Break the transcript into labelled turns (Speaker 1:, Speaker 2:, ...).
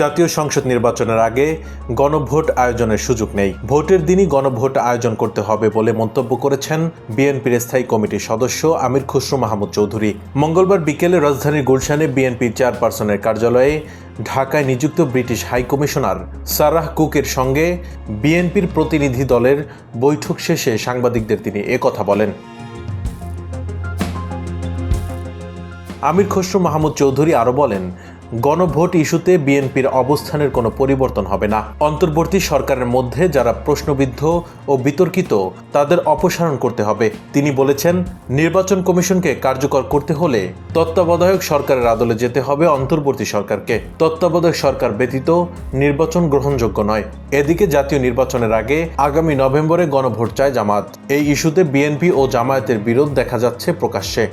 Speaker 1: জাতীয় সংসদ নির্বাচনের আগে গণভোট আয়োজনের সুযোগ নেই। ভোটের দিনই গণভোট আয়োজন করতে হবে বলে মন্তব্য করেছেন বিএনপির স্থায়ী কমিটির সদস্য আমির খুসরু মাহমুদ চৌধুরী। মঙ্গলবার বিকেলে রাজধানীর গুলশানে বিএনপির চেয়ারপারসনের কার্যালয়ে ঢাকায় নিযুক্ত ব্রিটিশ হাই কমিশনার সারাহ কুকের সঙ্গে বিএনপির প্রতিনিধি দলের বৈঠক শেষে সাংবাদিকদের তিনি একথা বলেন। আমির খসরু মাহমুদ চৌধুরী আরও বলেন গণভোট ইস্যুতে বিএনপির অবস্থানের কোনো পরিবর্তন হবে না। অন্তর্বর্তী সরকারের মধ্যে যারা প্রশ্নবিদ্ধ ও বিতর্কিত, তাদের অপসারণ করতে হবে। তিনি বলেছেন, নির্বাচন কমিশনকে কার্যকর করতে হলে তত্ত্বাবধায়ক সরকারের আদলে যেতে হবে অন্তর্বর্তী সরকারকে। তত্ত্বাবধায়ক সরকার ব্যতীত নির্বাচন গ্রহণযোগ্য নয়। এদিকে জাতীয় নির্বাচনের আগে আগামী নভেম্বরে গণভোট চায় জামাত। এই ইস্যুতে বিএনপি ও জামায়াতের বিরোধ দেখা যাচ্ছে প্রকাশ্যে।